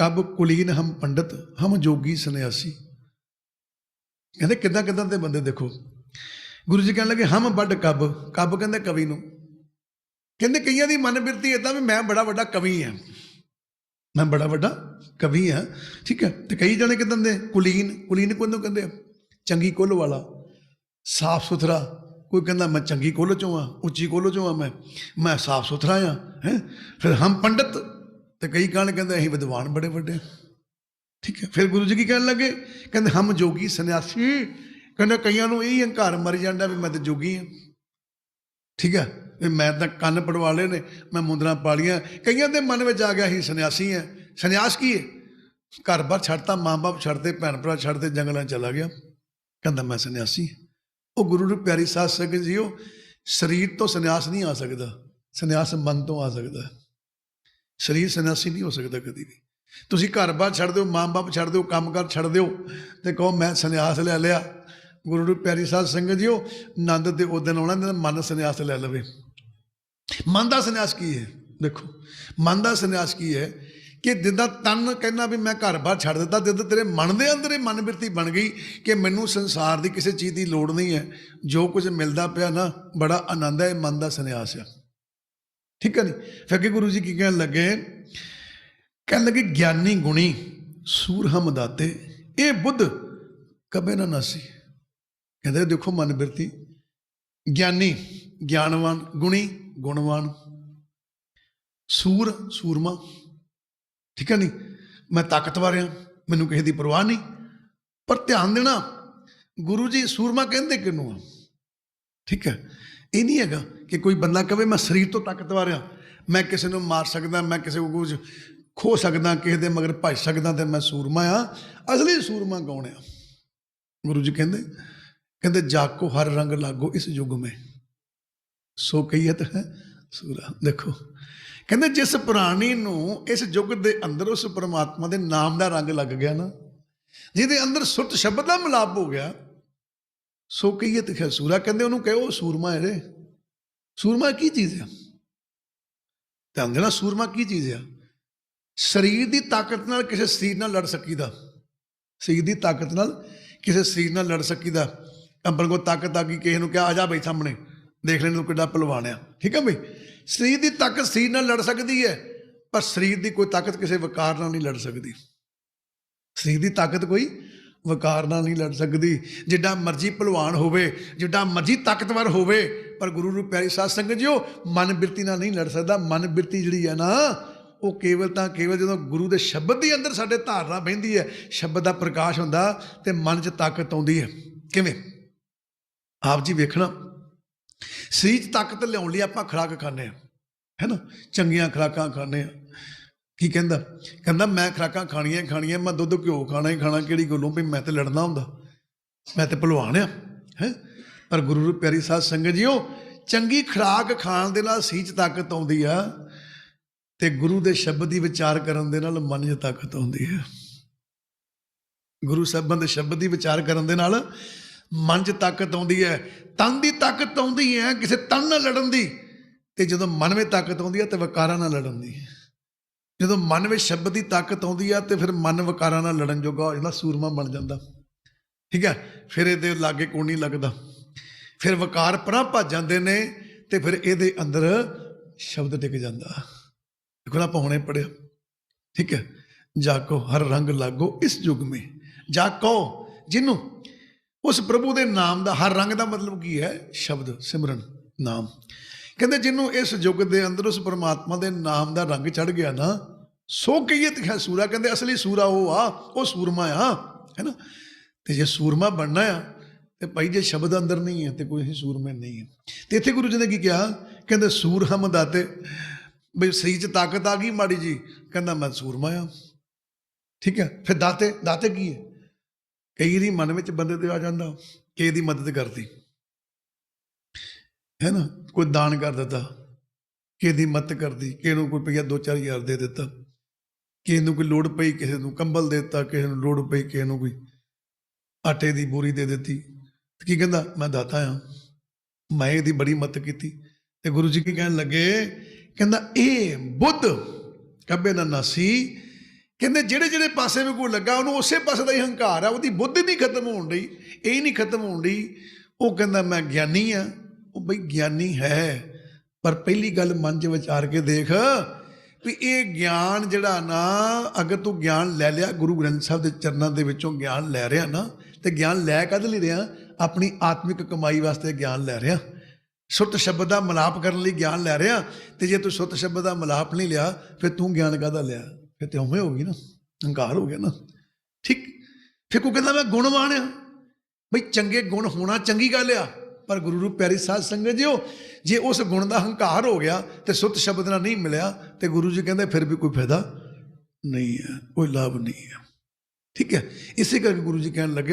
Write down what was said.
ਕਬ ਕੁਲੀਨ ਹਮ ਪੰਡਤ, ਹਮ ਜੋਗੀ ਸੰਨਿਆਸੀ। ਕਹਿੰਦੇ ਕਿੱਦਾਂ ਕਿੱਦਾਂ ਦੇ ਬੰਦੇ ਦੇਖੋ। ਗੁਰੂ ਜੀ ਕਹਿਣ ਲੱਗੇ, ਹਮ ਵੱਡ ਕਬ। ਕਬ ਕਹਿੰਦੇ ਕਵੀ ਨੂੰ। ਕਹਿੰਦੇ ਕਈਆਂ ਦੀ ਮਨ ਬਿਰਤੀ ਇਦਾਂ ਵੀ ਮੈਂ ਬੜਾ ਵੱਡਾ ਕਵੀ ਹਾਂ। ਮੈਂ ਬੜਾ ਵੱਡਾ ਕਵੀ ਹਾਂ। ਠੀਕ ਹੈ, ਤੇ ਕਈ ਜਣੇ ਕਿਦਾਂ ਦੇ? ਕੁਲੀਨ। ਕੁਲੀਨ ਕੋਨੂੰ ਕਹਿੰਦੇ ਚੰਗੀ ਕੁੱਲ ਵਾਲਾ। ਸਾਫ਼ ਸੁਥਰਾ। ਕੋਈ ਕਹਿੰਦਾ, ਮੈਂ ਚੰਗੀ ਕੁੱਲ ਚੋਂ ਆ ਉੱਚੀ ਕੁੱਲ ਚੋਂ ਆ ਮੈਂ। ਮੈਂ ਸਾਫ਼ ਸੁਥਰਾ ਆ ਹੈ? ਫਿਰ ਹਮ ਪੰਡਤ ਤੇ ਕਈ ਕਾਣ ਕਹਿੰਦੇ ਅਸੀਂ ਵਿਦਵਾਨ ਬੜੇ ਵੱਡੇ। ਠੀਕ ਹੈ, ਫਿਰ ਗੁਰੂ ਜੀ ਕੀ ਕਹਿਣ ਲੱਗੇ? ਕਹਿੰਦੇ, ਹਮ ਜੋਗੀ ਸੰਨਿਆਸੀ। ਕਹਿੰਦੇ, ਕਈਆਂ ਨੂੰ ਇਹ ਹੰਕਾਰ ਮਰ ਜਾਂਦਾ ਵੀ ਮੈਂ ਤੇ ਜੋਗੀ ਹਾਂ। ਠੀਕ ਹੈ, ਵੀ ਮੈਂ ਤਾਂ ਕੰਨ ਪੜਵਾ ਲਏ ਨੇ, ਮੈਂ ਮੁੰਦਰਾਂ ਪਾਲੀਆਂ। ਕਈਆਂ ਦੇ ਮਨ ਵਿੱਚ ਆ ਗਿਆ ਸੀ ਸੰਨਿਆਸੀ ਹੈ। ਸੰਨਿਆਸ ਕੀ ਹੈ? ਘਰ-ਬਾਰ ਛੱਡਤਾ, ਮਾਂ-ਬਾਪ ਛੱਡਦੇ ਭੈਣ ਭਰਾ ਛੱਡਦੇ, ਜੰਗਲਾਂ 'ਚ ਚਲਾ ਗਿਆ। ਕਹਿੰਦਾ, ਮੈਂ ਸੰਨਿਆਸੀ ਉਹ ਗੁਰੂ ਨੂੰ ਪਿਆਰੀ ਸਾਧ ਸੰਗਤ ਜੀਓ, ਸਰੀਰ ਤੋਂ ਸੰਨਿਆਸ ਨਹੀਂ ਆ ਸਕਦਾ। ਸੰਨਿਆਸ ਮਨ ਤੋਂ ਆ ਸਕਦਾ। ਸਰੀਰ ਸੰਨਿਆਸੀ ਨਹੀਂ ਹੋ ਸਕਦਾ ਕਦੀ ਵੀ। ਤੁਸੀਂ ਘਰ-ਬਾਰ ਛੱਡ ਦਿਓ ਮਾਂ-ਬਾਪ ਛੱਡ ਦਿਓ ਕੰਮ-ਕਾਰ ਛੱਡ ਦਿਓ ਤੇ ਕਹੋ, ਮੈਂ ਸੰਨਿਆਸ ਲੈ ਲਿਆ। ਗੁਰੂ ਨੂੰ ਪਿਆਰੀ ਸਾਧ ਸੰਗਤ ਜੀਓ, ਆਨੰਦ ਦੇ ਉਹ ਦਿਨ ਆਉਣਾ ਜਦੋਂ ਮਨ ਸੰਨਿਆਸ ਲੈ ਲਵੇ। ਮਨ ਦਾ ਸੰਨਿਆਸ ਕੀ ਹੈ? ਦੇਖੋ, ਮਨ ਦਾ ਸੰਨਿਆਸ ਕੀ ਹੈ ਕਿ ਜਿੱਦਾਂ ਤਨ ਕਹਿੰਦਾ ਵੀ ਮੈਂ ਘਰ-ਬਾਰ ਛੱਡ ਦਿੱਤਾ, ਜਿੱਦਾਂ ਤੇਰੇ ਮਨ ਦੇ ਅੰਦਰ ਇਹ ਮਨ ਬਿਰਤੀ ਬਣ ਗਈ ਕਿ ਮੈਨੂੰ ਸੰਸਾਰ ਦੀ ਕਿਸੇ ਚੀਜ਼ ਦੀ ਲੋੜ ਨਹੀਂ ਹੈ। ਜੋ ਕੁਝ ਮਿਲਦਾ ਪਿਆ ਨਾ, ਬੜਾ ਆਨੰਦ ਹੈ, ਇਹ ਮਨ ਦਾ ਸੰਨਿਆਸ ਹੈ ਠੀਕ ਹੈ ਨਹੀਂ ਫਿਰ ਅੱਗੇ ਗੁਰੂ ਜੀ ਕੀ ਕਹਿਣ ਲੱਗੇ? ਕਹਿਣ ਲੱਗੇ, ਗਿਆਨੀ ਗੁਣੀ ਸੂਰ ਹਮ ਦਾਤੇ, ਇਹ ਬੁੱਧ ਕਬੇ ਨਾ ਨਾਸੀ। ਕਹਿੰਦੇ, ਦੇਖੋ ਮਨ ਬਿਰਤੀ, ਗਿਆਨੀ, ਗਿਆਨਵਾਨ, ਗੁਣੀ, ਗੁਣਵਾਨ, ਸੂਰ, ਸੂਰਮਾ, ਠੀਕ ਹੈ ਨਹੀਂ ਮੈਂ ਤਾਕਤਵਰ ਹਾਂ, ਮੈਨੂੰ ਕਿਸੇ ਦੀ ਪਰਵਾਹ ਨਹੀਂ, ਪਰ ਧਿਆਨ ਦੇਣਾ, ਗੁਰੂ ਜੀ ਸੂਰਮਾ ਕਹਿੰਦੇ ਕਿਨੂੰ ਆ? ਠੀਕ ਹੈ ਇਹ ਨਹੀਂ ਹੈਗਾ ਕਿ ਕੋਈ ਬੰਦਾ ਕਵੇ, ਮੈਂ ਸਰੀਰ ਤੋਂ ਤਾਕਤਵਰ ਹਾਂ, ਮੈਂ ਕਿਸੇ ਨੂੰ ਮਾਰ ਸਕਦਾ, ਮੈਂ ਕਿਸੇ ਨੂੰ ਕੁਝ ਖੋ ਸਕਦਾ, ਕਿਸੇ ਦੇ ਮਗਰ ਭੱਜ ਸਕਦਾ ਤੇ ਮੈਂ ਸੂਰਮਾ ਆ ਅਸਲੀ ਸੂਰਮਾ ਕੌਣ ਆ ਗੁਰੂ ਜੀ ਕਹਿੰਦੇ ਕਹਿੰਦੇ ਜਾਕੋ ਹਰ ਰੰਗ ਲਾਗੋ ਇਸ ਯੁੱਗ ਮੇ। ਸੋ ਕਹੀਤ ਹੈ ਸੂਰਾ। ਦੇਖੋ, ਕਹਿੰਦੇ, ਜਿਸ ਪ੍ਰਾਣੀ ਨੂੰ ਇਸ ਯੁੱਗ ਦੇ ਅੰਦਰ ਉਸ ਪਰਮਾਤਮਾ ਦੇ ਨਾਮ ਦਾ ਰੰਗ ਲੱਗ ਗਿਆ ਨਾ, ਜਿਹਦੇ ਅੰਦਰ ਸੁਰਤ ਸ਼ਬਦ ਦਾ ਮਿਲਾਪ ਹੋ ਗਿਆ ਸੋ ਕਹੀਏ ਹੈ ਸੂਰਾ ਕਹਿੰਦੇ ਉਹਨੂੰ ਕਹੋ ਸੂਰਮਾ ਹੈ ਸੂਰਮਾ ਕੀ ਚੀਜ਼ ਆ? ਧਿਆਨ ਦੇਣਾ ਸੂਰਮਾ ਕੀ ਚੀਜ਼ ਆ? ਸਰੀਰ ਦੀ ਤਾਕਤ ਨਾਲ ਕਿਸੇ ਸਰੀਰ ਨਾਲ ਲੜ ਸਕੀਦਾ। ਸਰੀਰ ਦੀ ਤਾਕਤ ਨਾਲ ਕਿਸੇ ਸਰੀਰ ਨਾਲ ਲੜ ਸਕੀਦਾ। ਅੰਬਰ ਕੋ ਤਾਕਤ ਆ ਗਈ, ਕਿਸੇ ਨੂੰ ਕਿਹਾ, ਆ ਜਾ ਬਈ ਸਾਹਮਣੇ, ਦੇਖ ਲੈਣ ਨੂੰ ਕਿੱਡਾ ਪਹਿਲਵਾਨ ਆ। ਠੀਕ ਹੈ ਬਈ? ਸਰੀਰ ਦੀ ਤਾਕਤ ਸਰੀਰ ਨਾਲ ਲੜ ਸਕਦੀ ਹੈ, ਪਰ ਸਰੀਰ ਦੀ ਕੋਈ ਤਾਕਤ ਕਿਸੇ ਵਕਾਰ ਨਾਲ ਨਹੀਂ ਲੜ ਸਕਦੀ। ਸਰੀਰ ਦੀ ਤਾਕਤ ਕੋਈ ਵਕਾਰ ਨਾਲ ਨਹੀਂ ਲੜ ਸਕਦੀ। ਜਿੱਡਾ ਮਰਜ਼ੀ ਪਹਿਲਵਾਨ ਹੋਵੇ, ਜਿੱਡਾ ਮਰਜ਼ੀ ਤਾਕਤਵਰ ਹੋਵੇ, ਪਰ ਗੁਰੂ ਨੂੰ ਪਿਆਰੀ ਸਾਧ ਸੰਗਤ ਜਿਓ, ਮਨ ਬਿਰਤੀ ਨਾਲ ਨਹੀਂ ਲੜ ਸਕਦਾ। ਮਨ ਬਿਰਤੀ ਜਿਹੜੀ ਹੈ ਨਾ, ਉਹ ਕੇਵਲ ਤਾਂ ਕੇਵਲ ਜਦੋਂ ਗੁਰੂ ਦੇ ਸ਼ਬਦ ਦੇ ਅੰਦਰ ਸਾਡੇ ਧਾਰਨਾ ਬਹਿੰਦੀ ਹੈ, ਸ਼ਬਦ ਦਾ ਪ੍ਰਕਾਸ਼ ਹੁੰਦਾ ਤੇ ਮਨ 'ਚ ਤਾਕਤ ਆਉਂਦੀ ਹੈ। ਕਿਵੇਂ? ਆਪ ਜੀ ਵੇਖਣਾ। ਸਰੀਰ 'ਚ ਤਾਕਤ ਲਿਆਉਣ ਲਈ ਆਪਾਂ ਖੁਰਾਕ ਖਾਂਦੇ ਆ ਹੈਨਾ ਚੰਗੀਆਂ ਖੁਰਾਕਾਂ ਖਾਂਦੇ ਆ ਕੀ ਕਹਿੰਦਾ? ਕਹਿੰਦਾ, ਮੈਂ ਖੁਰਾਕਾਂ ਖਾਣੀਆਂ ਹੀ ਖਾਣੀਆਂ, ਮੈਂ ਦੁੱਧ ਘਿਓ ਖਾਣਾ ਹੀ ਖਾਣਾ, ਕਿਹੜੀ ਗੱਲੋਂ ਵੀ ਮੈਂ ਤੇ ਲੜਨਾ ਹੁੰਦਾ? ਮੈਂ ਤੇ ਭਲਵਾਨ ਆ, ਹੈ? ਪਰ ਗੁਰੂ ਨੂੰ ਪਿਆਰੀ ਸਾਧ ਸੰਗਤ ਜੀਓ, ਚੰਗੀ ਖੁਰਾਕ ਖਾਣ ਦੇ ਨਾਲ ਸਰੀਰ 'ਚ ਤਾਕਤ ਆਉਂਦੀ ਆ ਤੇ ਗੁਰੂ ਦੇ ਸ਼ਬਦ ਦੀ ਵਿਚਾਰ ਕਰਨ ਦੇ ਨਾਲ ਮਨ 'ਚ ਤਾਕਤ ਆਉਂਦੀ ਹੈ ਗੁਰੂ ਸਾਹਿਬਾਂ ਦੇ ਸ਼ਬਦ ਦੀ ਵਿਚਾਰ ਕਰਨ ਦੇ ਨਾਲ ਮਨ 'ਚ ਤਾਕਤ ਆਉਂਦੀ ਹੈ ਤਨ ਦੀ ਤਾਕਤ ਆਉਂਦੀ ਹੈ ਕਿਸੇ ਤਨ ਨਾਲ ਲੜਨ ਦੀ ਤੇ ਜਦੋਂ ਮਨ ਵਿੱਚ ਤਾਕਤ ਆਉਂਦੀ ਹੈ ਤੇ ਵਕਾਰਾਂ ਨਾਲ ਲੜਨ ਦੀ। ਜਦੋਂ ਮਨ ਵਿੱਚ ਸ਼ਬਦ ਦੀ ਤਾਕਤ ਆਉਂਦੀ ਆ ਤੇ ਫਿਰ ਮਨ ਵਿਕਾਰਾਂ ਨਾਲ ਲੜਨ ਜੋਗਾ ਹੋ ਜਾਂਦਾ ਸੂਰਮਾ ਬਣ ਜਾਂਦਾ। ਠੀਕ ਹੈ? ਫਿਰ ਇਹਦੇ ਲਾਗੇ ਕੋਈ ਨਹੀਂ ਲੱਗਦਾ। ਫਿਰ ਵਿਕਾਰ ਪਰਾਂ ਭੱਜ ਜਾਂਦੇ ਨੇ ਤੇ ਫਿਰ ਇਹਦੇ ਅੰਦਰ ਸ਼ਬਦ ਟਿਕ ਜਾਂਦਾ। ਦੇਖੋ ਆਪਾਂ ਹੁਣੇ ਪੜਿਆ ਠੀਕ ਹੈ? ਜਾਕੋ ਹਰ ਰੰਗ ਲਾਗੋ ਇਸ ਯੁਗ ਮੇ। ਜਾਕੋ ਜਿਹਨੂੰ ਉਸ ਪ੍ਰਭੂ ਦੇ ਨਾਮ ਦਾ ਹਰ ਰੰਗ ਦਾ ਮਤਲਬ ਕੀ ਹੈ? ਸ਼ਬਦ, ਸਿਮਰਨ, ਨਾਮ। ਕਹਿੰਦੇ ਜਿਹਨੂੰ ਇਸ ਯੁੱਗ ਦੇ ਅੰਦਰ ਉਸ ਪਰਮਾਤਮਾ ਦੇ ਨਾਮ ਦਾ ਰੰਗ ਚੜ ਗਿਆ ਨਾ ਸੋ ਕਹੀਏ ਤੇ ਹੈ ਸੂਰਾ ਕਹਿੰਦੇ, ਅਸਲੀ ਸੂਰਾ ਉਹ ਆ, ਉਹ ਸੂਰਮਾ ਆ ਹੈਨਾ ਤੇ ਜੇ ਸੂਰਮਾ ਬਣਨਾ ਆ, ਤੇ ਭਾਈ ਜੇ ਸ਼ਬਦ ਅੰਦਰ ਨਹੀਂ ਹੈ, ਤੇ ਕੋਈ ਹੀ ਸੂਰਮੇ ਨਹੀਂ ਹੈ। ਤੇ ਇੱਥੇ ਗੁਰੂ ਜੀ ਨੇ ਕੀ ਕਿਹਾ? ਕਹਿੰਦੇ, ਸੂਰ ਹਮ ਦਾਤੇ। ਬਈ ਸਰੀਰ 'ਚ ਤਾਕਤ ਆ ਗਈ ਮਾੜੀ ਜੀ। ਕਹਿੰਦਾ, ਮੈਂ ਸੂਰਮਾ ਆ। ਠੀਕ ਹੈ? ਫਿਰ ਦਾਤੇ ਦਾਤੇ ਕੀ ਹੈ? ਕਈ ਦੀ ਮਨ ਵਿੱਚ ਬੰਦੇ ਦੇ ਆ ਜਾਂਦਾ ਕਿ ਦੀ ਮਦਦ ਕਰਦੀ। ਹੈ ਨਾ? ਕੋਈ ਦਾਨ ਕਰ ਦਿੱਤਾ ਕਿਸੇ ਦੀ ਮਦਦ ਕਰਦੀ ਕਿਸੇ ਨੂੰ ਕੋਈ ਰੁਪਈਆ 2-4000 ਦੇ ਦਿੱਤਾ। ਕਿਸੇ ਨੂੰ ਕੋਈ ਲੋੜ ਪਈ, ਕਿਸੇ ਨੂੰ ਕੰਬਲ ਦੇ ਦਿੱਤਾ, ਕਿਸੇ ਨੂੰ ਲੋੜ ਪਈ, ਕਿਸੇ ਨੂੰ ਕੋਈ ਆਟੇ ਦੀ ਬੋਰੀ ਦੇ ਦਿੱਤੀ। ਤੇ ਕੀ ਕਹਿੰਦਾ? ਮੈਂ ਦਾਤਾ ਆ ਮੈਂ ਇਹਦੀ ਬੜੀ ਮਦਦ ਕੀਤੀ। ਤੇ ਗੁਰੂ ਜੀ ਕੀ ਕਹਿਣ ਲੱਗੇ? ਕਹਿੰਦਾ, ਇਹ ਬੁੱਧ ਕੱਬੇ ਨਾ ਨਸੀ, ਕਹਿੰਦੇ ਜਿਹੜੇ ਜਿਹੜੇ ਪਾਸੇ ਵੀ ਕੋਈ ਲੱਗਾ, ਉਹਨੂੰ ਉਸੇ ਪਾਸੇ ਦਾ ਹੀ ਹੰਕਾਰ ਆ, ਉਹਦੀ ਬੁੱਧ ਨਹੀਂ ਖਤਮ ਹੋਣ ਡਈ, ਇਹ ਨਹੀਂ ਖਤਮ ਹੋਣ ਡਈ। ਉਹ ਕਹਿੰਦਾ, ਮੈਂ ਗਿਆਨੀ ਆ ਉਹ ਬਈ ਗਿਆਨੀ ਹੈ। ਪਰ ਪਹਿਲੀ ਗੱਲ ਮਨ 'ਚ ਵਿਚਾਰ ਕੇ ਦੇਖ ਵੀ ਇਹ ਗਿਆਨ ਜਿਹੜਾ ਨਾ, ਅਗਰ ਤੂੰ ਗਿਆਨ ਲੈ ਲਿਆ, ਗੁਰੂ ਗ੍ਰੰਥ ਸਾਹਿਬ ਦੇ ਚਰਨਾਂ ਦੇ ਵਿੱਚੋਂ ਗਿਆਨ ਲੈ ਰਿਹਾ ਨਾ, ਤੇ ਗਿਆਨ ਲੈ ਕਦ ਲਈ ਰਿਹਾ? ਆਪਣੀ ਆਤਮਿਕ ਕਮਾਈ ਵਾਸਤੇ ਗਿਆਨ ਲੈ ਰਿਹਾ। ਸੁੱਤ ਸ਼ਬਦ ਦਾ ਮਲਾਪ ਕਰਨ ਲਈ ਗਿਆਨ ਲੈ ਰਿਹਾ, ਤੇ ਜੇ ਤੂੰ ਸੁੱਤ ਸ਼ਬਦ ਦਾ ਮਲਾਪ ਨਹੀਂ ਲਿਆ, ਫਿਰ ਤੂੰ ਗਿਆਨ ਕਾਹਦਾ ਲਿਆ? ਫਿਰ ਤੇ ਉਵੇਂ ਹੋ ਗਈ ਨਾ, ਹੰਕਾਰ ਹੋ ਗਿਆ ਨਾ। ਠੀਕ? ਫਿਰ ਕੋ ਕਹਿੰਦਾ ਮੈਂ ਗੁਣਵਾਨ ਆ। ਬਈ ਚੰਗੇ ਗੁਣ ਹੋਣਾ ਚੰਗੀ ਗੱਲ ਆ। ਪਰ ਗੁਰੂ ਰੂਪ ਪਿਆਰੀ ਸਾਧ ਸੰਗਤ ਜਿਓ, ਜੇ ਉਸ ਗੁਣ ਦਾ ਹੰਕਾਰ ਹੋ ਗਿਆ ਤੇ ਸੁੱਤ ਸ਼ਬਦ ਨਾਲ ਨਹੀਂ ਮਿਲਿਆ, ਤੇ ਗੁਰੂ ਜੀ ਕਹਿੰਦੇ ਫਿਰ ਵੀ ਕੋਈ ਫਾਇਦਾ ਨਹੀਂ ਹੈ, ਕੋਈ ਲਾਭ ਨਹੀਂ ਹੈ। ਠੀਕ ਹੈ? ਇਸੇ ਕਰਕੇ ਗੁਰੂ ਜੀ ਕਹਿਣ ਲੱਗੇ